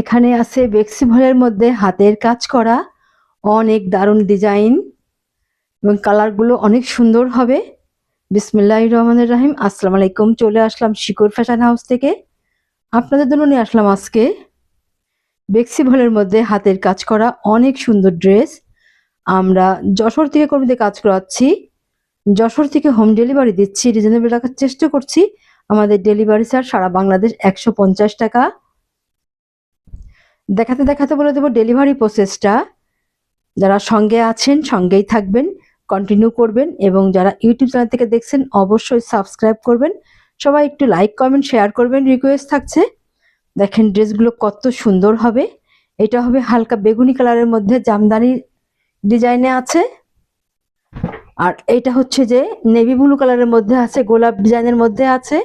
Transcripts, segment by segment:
এখানে আছে বেক্সি ভলের মধ্যে হাতের কাজ করা, অনেক দারুণ ডিজাইন এবং কালারগুলো অনেক সুন্দর হবে। বিসমিল্লাহ রহমানের রাহিম। আসসালামু আলাইকুম। চলে আসলাম শিকর ফ্যাশন হাউস থেকে। আপনাদের জন্য নিয়ে আসলাম আজকে বেক্সি ভলের মধ্যে হাতের কাজ করা, অনেক সুন্দর ড্রেস। আমরা যশোর থেকে কর্মীদের কাজ করাচ্ছি। যশোর থেকে হোম ডেলিভারি দিচ্ছি। রিজনেবল রাখার চেষ্টা করছি। আমাদের ডেলিভারি চার্জ সারা বাংলাদেশ একশো পঞ্চাশ টাকা। দেখাতে দেখাতে বলে দেবো ডেলিভারি প্রসেসটা যারা সঙ্গে আছেন, সঙ্গেই থাকবেন কন্টিনিউ করবেন এবং যারা ইউটিউব চ্যানেল থেকে দেখছেন, অবশ্যই সাবস্ক্রাইব করবেন। সবাই একটু লাইক কমেন্ট শেয়ার করবেন রিকোয়েস্ট থাকছে। দেখেন ড্রেসগুলো কত সুন্দর হবে। এটা হবে হালকা বেগুনি কালারের মধ্যে জামদানি ডিজাইনে আছে। আর এটা হচ্ছে যে নেভি ব্লু কালারের মধ্যে আছে, গোলাপ ডিজাইনের মধ্যে আছে।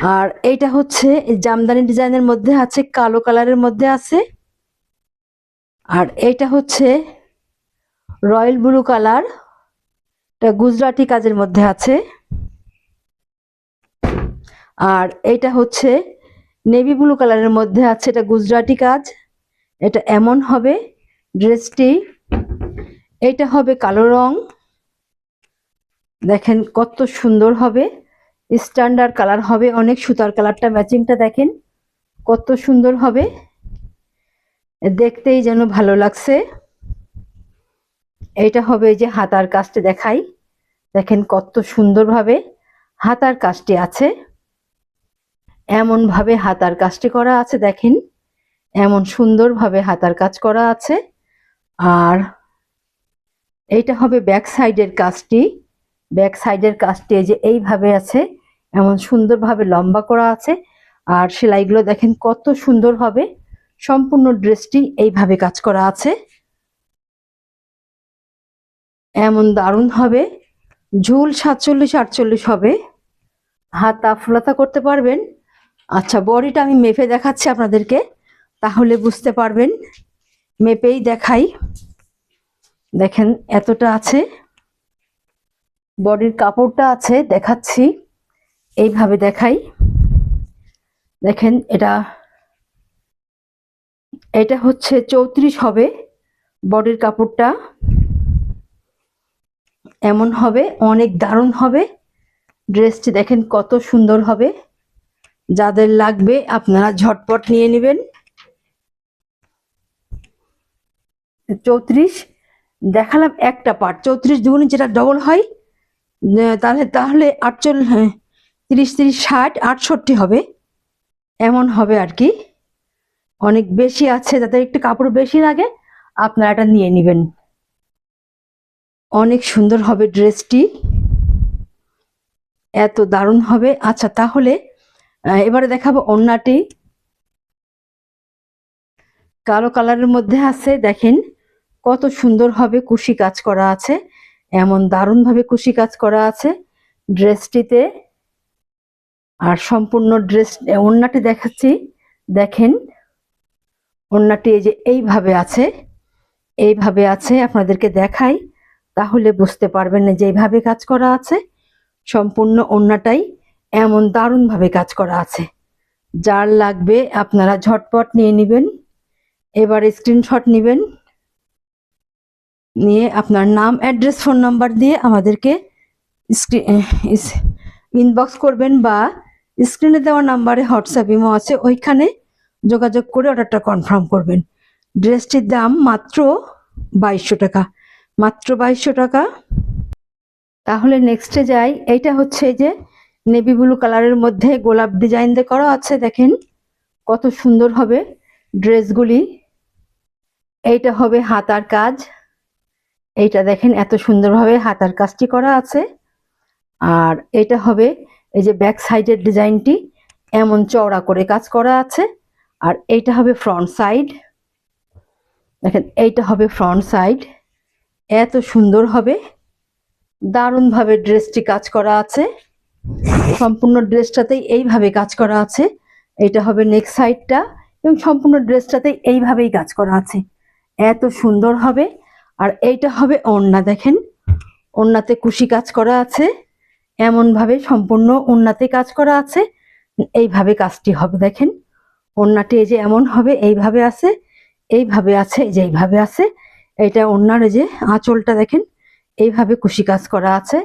আর এইটা হচ্ছে জামদানি ডিজাইনের মধ্যে আছে, কালো কালারের মধ্যে আছে। আর এইটা হচ্ছে রয়্যাল ব্লু কালার, এটা গুজরাটি কাজের মধ্যে আছে। আর এইটা হচ্ছে নেভি ব্লু কালারের মধ্যে আছে, এটা গুজরাটি কাজ। এটা এমন হবে ড্রেসটি, এইটা হবে কালো রং। দেখেন কত সুন্দর হবে। স্ট্যান্ডার্ড কালার হবে, অনেক সুতার কালারটা ম্যাচিংটা দেখেন, কত সুন্দর হবে। দেখতেই যেন ভালো লাগছে। এইটা হবে যে হাতার কাজটি দেখাই। দেখেন কত সুন্দরভাবে হাতার কাজটি আছে। এমনভাবে হাতার কাজটি করা আছে, দেখেন। এমন সুন্দরভাবে হাতার কাজ করা আছে। আর এইটা হবে ব্যাক সাইডের কাজটি। ব্যাক সাইডের কাজটি যে এইভাবে আছে। এমন সুন্দরভাবে লম্বা করা আছে। আর সেলাইগুলো দেখেন কত সুন্দর হবে। সম্পূর্ণ ড্রেসটি এইভাবে কাজ করা আছে। এমন দারুণ হবে। ঝুল সাতচল্লিশ আটচল্লিশ হবে। হাতা ফুলাতা করতে পারবেন। আচ্ছা বডিটা আমি মেপে দেখাচ্ছি আপনাদেরকে। তাহলে বুঝতে পারবেন। মেপেই দেখাই। দেখেন, এতটা আছে। বডির কাপড়টা আছে, দেখাচ্ছি। এইভাবে দেখাই। দেখেন, এটা এটা হচ্ছে চৌত্রিশ হবে বডির কাপড়টা। এমন হবে, অনেক দারুণ হবে। ড্রেসটি দেখেন কত সুন্দর হবে। যাদের লাগবে আপনারা ঝটপট নিয়ে নেবেন। চৌত্রিশ, দেখালাম একটা পার্ট চৌত্রিশ দুগুণ যেটা ডবল হয় তাহলে তাহলে আটচল্লিশ হ্যাঁ তিরিশ তিরিশ, ষাট, আটষট্টি হবে। এমন হবে আর কি। অনেক বেশি আছে যাদের একটু কাপড় বেশি লাগে আপনারা এটা নিয়ে নেবেন। অনেক সুন্দর হবে ড্রেসটি। এত দারুণ হবে। আচ্ছা তাহলে এবারে দেখাবো অন্যটি কালো কালারের মধ্যে আছে, দেখেন। কত সুন্দর হবে কুশি কাজ করা আছে। এমন দারুণ ভাবে কুশি কাজ করা আছে ড্রেসটিতে। আর সম্পূর্ণ ড্রেস ওড়নাটি দেখাচ্ছি। দেখেন, ওড়নাটি এই যে এইভাবে আছে এইভাবে আছে, আপনাদেরকে দেখাই, তাহলে বুঝতে পারবেন না যে এইভাবে কাজ করা আছে। সম্পূর্ণ ওড়নাটাই এমন দারুণভাবে কাজ করা আছে। যার লাগবে আপনারা ঝটপট নিয়ে নেবেন। এবার স্ক্রিনশট নেবেন। নিয়ে আপনার নাম, অ্যাড্রেস, ফোন নাম্বার দিয়ে আমাদেরকে ইনবক্স করবেন বা স্ক্রিনে দেওয়া নাম্বারে হোয়াটসঅ্যাপ ইমো আছে, ওইখানে যোগাযোগ করে অর্ডারটা কনফার্ম করবেন। ড্রেসটির দাম মাত্র বাইশশো টাকা। মাত্র বাইশশো টাকা। তাহলে নেক্সটে যাই। এইটা হচ্ছে যে নেভি ব্লু কালারের মধ্যে গোলাপ ডিজাইন দিয়ে করা আছে, দেখেন কত সুন্দর হবে ড্রেসগুলি। এইটা হবে হাতার কাজ। এইটা দেখেন এত সুন্দরভাবে হাতার কাজটি করা আছে। আর এটা হবে এই যে ব্যাক সাইডের ডিজাইনটি এমন চওড়া করে কাজ করা আছে। আর এইটা হবে ফ্রন্ট সাইড দেখেন, এইটা হবে ফ্রন্ট সাইড এত সুন্দর হবে। দারুণভাবে ড্রেসটি কাজ করা আছে। সম্পূর্ণ ড্রেসটাতেই এইভাবে কাজ করা আছে। এটা হবে নেক্সট সাইডটা এবং সম্পূর্ণ ড্রেসটাতেই এইভাবেই কাজ করা আছে। এত সুন্দর হবে। আর এইটা হবে ওড়না, দেখেন। ওড়নাতে কুশি কাজ করা আছে। এমন ভাবে সম্পূর্ণ ওড়নাতে কাজ করা আছে। এইভাবে কাজটি হবে, দেখেন। ওড়নাটি এই যে এমন হবে, এইভাবে আছে এইভাবে আছে, এই যে এইভাবে আছে। এটা ওড়নার এই যে আঁচলটা, দেখেন। এইভাবে কুশি কাজ করা আছে।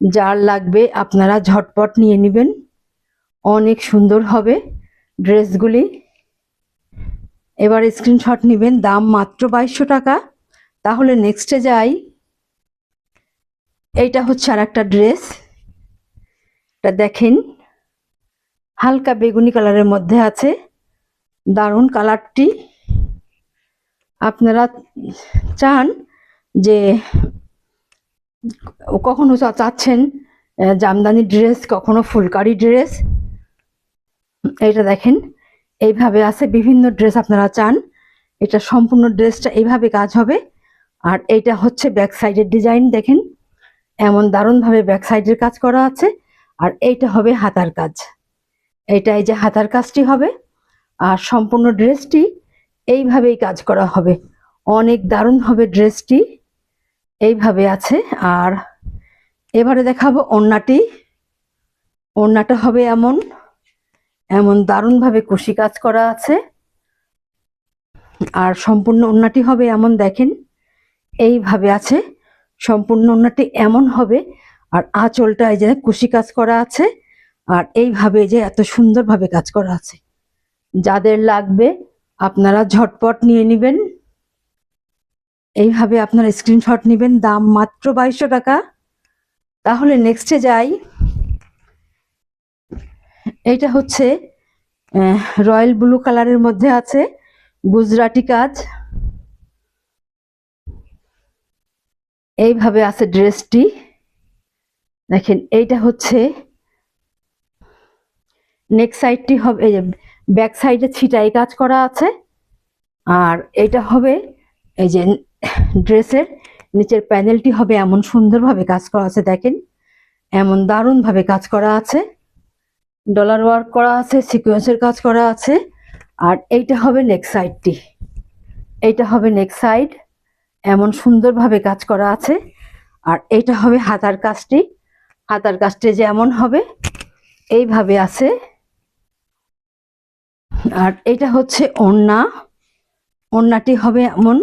যার লাগবে আপনারা ঝটপট নিয়ে নেবেন। অনেক সুন্দর হবে ড্রেসগুলি। এবার স্ক্রিনশট নেবেন, দাম মাত্র বাইশশো টাকা। তাহলে নেক্সটে যাই। এইটা হচ্ছে আর একটা ড্রেস। এটা দেখেন, হালকা বেগুনি কালারের মধ্যে আছে, দারুণ কালারটি। আপনারা চান যে কখনো চাচ্ছেন জামদানি ড্রেস, কখনো ফুলকারি ড্রেস। এইটা দেখেন, এইভাবে আছে, বিভিন্ন ড্রেস আপনারা চান। এটা সম্পূর্ণ ড্রেসটা এইভাবে কাজ হবে। আর এইটা হচ্ছে ব্যাক সাইডের ডিজাইন, দেখেন। এমন দারুণভাবে ব্যাক সাইডের কাজ করা আছে। আর এইটা হবে হাতার কাজ। এইটা এই যে হাতার কাজটি হবে আর সম্পূর্ণ ড্রেসটি এইভাবেই কাজ করা হবে। অনেক দারুণ হবে ড্রেসটি। এইভাবে আছে। আর এবারে দেখাবো ওড়নাটি। ওড়নাটা হবে এমন এমন দারুণভাবে কুশি কাজ করা আছে। আর সম্পূর্ণ ওড়নাটি হবে এমন, দেখেন। এইভাবে আছে। সম্পূর্ণ ওড়নাটি এমন হবে আর আঁচলটা এই যে কুশি কাজ করা আছে, আর এইভাবে যে এত সুন্দরভাবে কাজ করা আছে। যাদের লাগবে আপনারা ঝটপট নিয়ে নেবেন। এইভাবে আপনারা স্ক্রিনশট নেবেন, দাম মাত্র বাইশশো টাকা। তাহলে নেক্সটে যাই। এইটা হচ্ছে রয়্যাল ব্লু কালারের মধ্যে আছে, গুজরাটি কাজ। এইভাবে আছে ড্রেসটি দেখেন, এইটা হচ্ছে নেক সাইডটি হবে, এই যে ব্যাক সাইডে ছিটাই কাজ করা আছে, আর এটা হবে এই যে ড্রেসের নিচের প্যানেলটি হবে এমন সুন্দরভাবে কাজ করা আছে, দেখেন, এমন দারুণভাবে কাজ করা আছে ডলার ওয়ার্ক করা আছে সিকোয়েন্সের কাজ করা আছে, আর এইটা হবে নেক সাইডটি এইটা হবে নেক সাইড এমন সুন্দরভাবে কাজ করা আছে, আর এইটা হবে হাতার কাজটি হাতার কাজটি যেমন হবে, এইভাবে আছে। আর এটা হচ্ছে ওড়না। ওড়নাটি হবে এমন,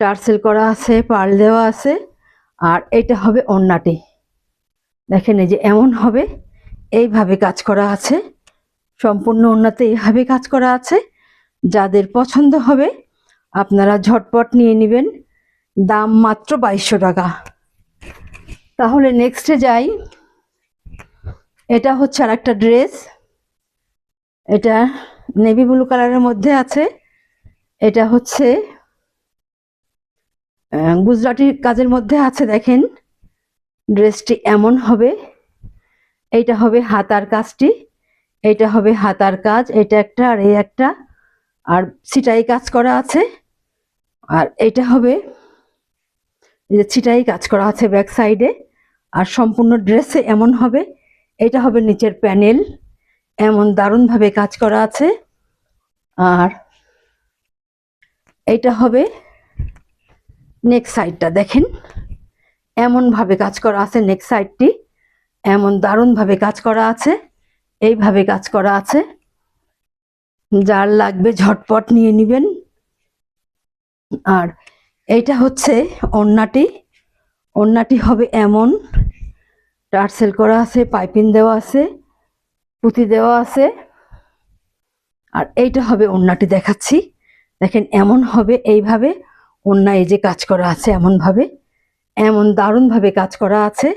টার্সেল করা আছে পাল দেওয়া আছে, আর এটা হবে ওড়নাটি। দেখেন এই যে এমন হবে, এইভাবে কাজ করা আছে। সম্পূর্ণ ওড়নাতে এইভাবে কাজ করা আছে। যাদের পছন্দ হবে, আপনারা ঝটপট নিয়ে নেবেন। দাম মাত্র বাইশশো টাকা। তাহলে নেক্সটে যাই। এটা হচ্ছে আর একটা ড্রেস এটা নেভি ব্লু কালারের মধ্যে আছে। এটা হচ্ছে গুজরাটি কাজের মধ্যে আছে, দেখেন। ড্রেসটি এমন হবে। এইটা হবে হাতার কাজটি। এইটা হবে হাতার কাজ। এটা একটা আর এই একটা। আর ছিটাই কাজ করা আছে। আর এটা হবে ছিটাই কাজ করা আছে ব্যাক সাইডে। আর সম্পূর্ণ ড্রেসে এমন হবে। এটা হবে নিচের প্যানেল। এমন দারুণভাবে কাজ করা আছে। আর এইটা হবে নেক সাইডটা দেখেন। এমনভাবে কাজ করা আছে নেক সাইডটি এমন দারুণভাবে কাজ করা আছে। এইভাবে কাজ করা আছে। যার লাগবে ঝটপট নিয়ে নেবেন। আর এইটা হচ্ছে ওড়নাটি। ওড়নাটি হবে এমন। টার্সেল করা আছে, পাইপিং দেওয়া আছে, পুঁতি দেওয়া আছে। আর এইটা হবে ওড়নাটি দেখাচ্ছি। দেখেন, এমন হবে এইভাবে ওড়না এই যে কাজ করা আছে এমনভাবে, এমন দারুণভাবে কাজ করা আছে।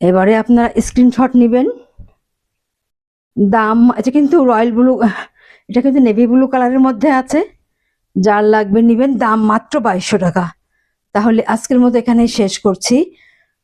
এবারে আপনারা স্ক্রিনশট নেবেন। দাম, এটা কিন্তু রয়্যাল ব্লু, এটা কিন্তু নেভি ব্লু কালারের মধ্যে আছে। যার লাগবে নেবেন, দাম মাত্র বাইশশো টাকা। তাহলে আজকের মতো এখানেই শেষ করছি।